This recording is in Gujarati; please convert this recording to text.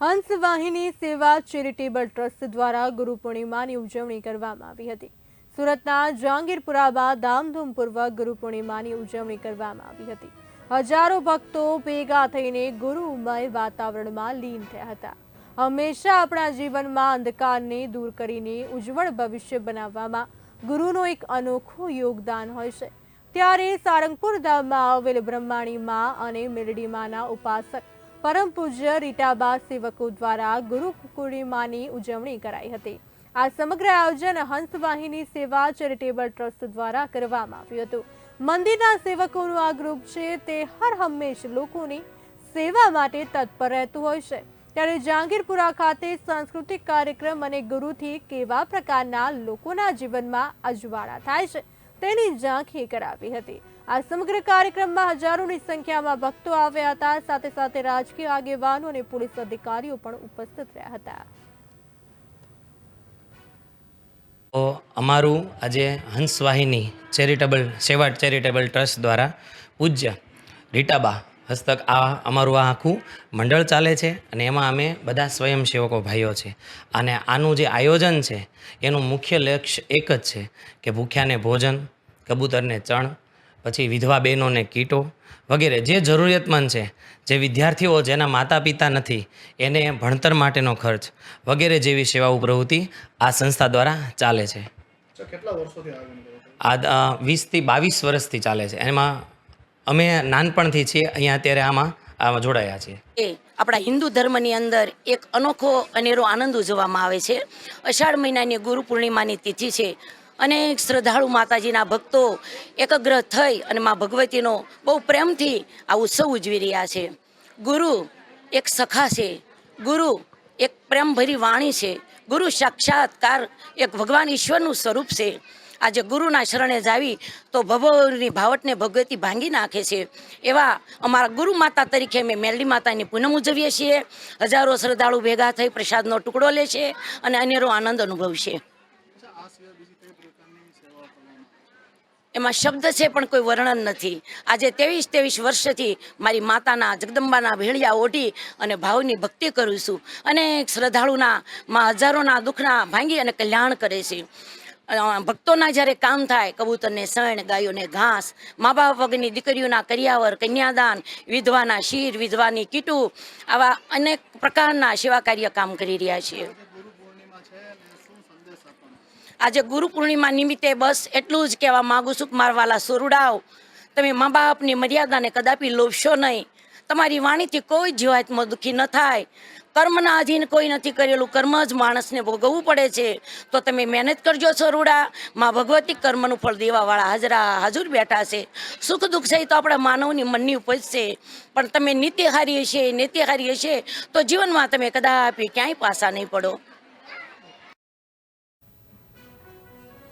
હંસ વાહિની સેવા ચેરિટેબલ ટ્રસ્ટ દ્વારા ગુરુ પૂર્ણિમાની ઉજવણી કરવામાં આવી હતી. સુરતના જહાંગીરપુરામાં ધામધૂમપૂર્વક ગુરુ પૂર્ણિમાની ઉજવણી કરવામાં આવી હતી. હજારો ભક્તો ભેગા થઈને ગુરુમય વાતાવરણમાં લીન થયા હતા. હંમેશા આપણા જીવનમાં અંધકારને દૂર કરીને ઉજ્જવળ ભવિષ્ય બનાવવામાં ગુરુનો એક અનોખું યોગદાન હોય છે. ત્યારે સારંગપુર ધામમાં આવેલ બ્રહ્માણીમાં અને મેલડીમાના ઉપાસક પરમ પૂજ્ય રીટાબા સેવકો દ્વારા ગુરુ પૂર્ણિમાની ઉજવણી કરાઈ હતી. આ સમગ્ર આયોજન હંસવાહિની સેવા ચેરિટેબલ ટ્રસ્ટ દ્વારા કરવામાં આવ્યું હતું. મંદિરના સેવકોનું આ ગ્રુપ છે તે હર હંમેશ લોકોની સેવા માટે તત્પર રહેતું હોય છે. ત્યારે જહાંગીરપુરા ખાતે સાંસ્કૃતિક કાર્યક્રમ અને ગુરુથી કેવા પ્રકારના લોકોના જીવનમાં અજવાળા થાય છે તેની ઝાંખી કરાવી હતી. આ સમગ્ર કાર્યક્રમમાં હજારોની સંખ્યામાં ભક્તો આવ્યા હતા. સાથે સાથે રાજકીય આગેવાનો અને પોલીસ અધિકારીઓ પણ ઉપસ્થિત રહ્યા હતા. અમારું આજે હંસવાહિની ચેરિટેબલ, સેવા ચેરિટેબલ ટ્રસ્ટ દ્વારા પૂજ્ય રીટાબા હસ્તક આ અમારું આ આખું મંડળ ચાલે છે અને એમાં અમે બધા સ્વયંસેવકો ભાઈઓ છે. અને આનું જે આયોજન છે, એનું મુખ્ય લક્ષ્ય એક જ છે કે ભૂખ્યાને ભોજન, કબૂતરને ચણ પછી વિધવા બહેનોને કીટો વગેરે જે જરૂરિયાતમંદ છે જે વિદ્યાર્થીઓ જેના માતા પિતા નથી એને ભણતર માટેનો ખર્ચ વગેરે જેવી સેવાઓ પ્રવૃત્તિ આ સંસ્થા દ્વારા ચાલે છે. આ વીસથી બાવીસ વર્ષથી ચાલે છે. એમાં અમે નાનપણથી છીએ અહીંયા અત્યારે આમાં આમાં જોડાયા છીએ. એ આપણા હિન્દુ ધર્મની અંદર એક અનોખો અનેરો આનંદ ઉજવવામાં આવે છે. અષાઢ મહિનાની ગુરુ પૂર્ણિમાની તિથિ છે. અનેક શ્રદ્ધાળુ માતાજીના ભક્તો એકગ્ર થઈ અને મા ભગવતીનો બહુ પ્રેમથી આ ઉત્સવ ઉજવી રહ્યા છે. ગુરુ એક સખા છે. ગુરુ એક પ્રેમભરી વાણી છે. ગુરુ સાક્ષાત્કાર એક ભગવાન ઈશ્વરનું સ્વરૂપ છે. આજે ગુરુના શરણે જાવી તો ભવોની ભાવટને ભગવતી ભાંગી નાખે છે. એવા અમારા ગુરુ માતા તરીકે અમે મેલડી માતાની પૂનમ ઉજવીએ છીએ. હજારો શ્રદ્ધાળુ ભેગા થઈ પ્રસાદનો ટુકડો લે છે અને અનેરો આનંદ અનુભવશે અચ્છા આ સિવાય બીજી કઈ પ્રકારની સેવાઓ કરવામાં આવે છે? એમાં શબ્દ છે પણ કોઈ વર્ણન નથી. આજે ત્રેવીસ ત્રેવીસ વર્ષથી મારી માતાના જગદંબાના ભેળિયા ઓઢી અને ભાવની ભક્તિ કરું છું. અનેક શ્રદ્ધાળુના, માં હજારોના દુઃખના ભાંગી અને કલ્યાણ કરે છે. ભક્તોના જ્યારે કામ થાય, કબૂતરને સણ ગાયોને ઘાસ મા બાપ વગરની દીકરીઓના કરિયાવર, કન્યાદાન, વિધવાના શીર, વિધવાની કીટું, આવા અનેક પ્રકારના સેવા કાર્ય કામ કરી રહ્યા છીએ ગુરુ પૂર્ણિમા છે અને શું સંદેશ આપવાનો આજે ગુરુ પૂર્ણિમા નિમિત્તે બસ એટલું જ કહેવા માગું છું કે મારા વાલા તમે મા બાપની મર્યાદાને કદાપી લોભશો નહીં. તમારી વાણીથી કોઈ જીવાતમાં દુઃખી ન થાય. કર્મના આધીન કોઈ નથી કરેલું, કર્મ જ માણસને ભોગવવું પડે છે. તો તમે મહેનત કરજો સરુડા. માં ભગવતી કર્મનું ફળ દેવાવાળા હાજરા હાજર બેઠા છે. સુખ દુઃખ છે તો આપણા માનવની મનની ઉપજ છે. પણ તમે નિત્યહારી હશે હારીએ હશે, તો જીવનમાં તમે કદાપી ક્યાંય પાસા નહીં પડો.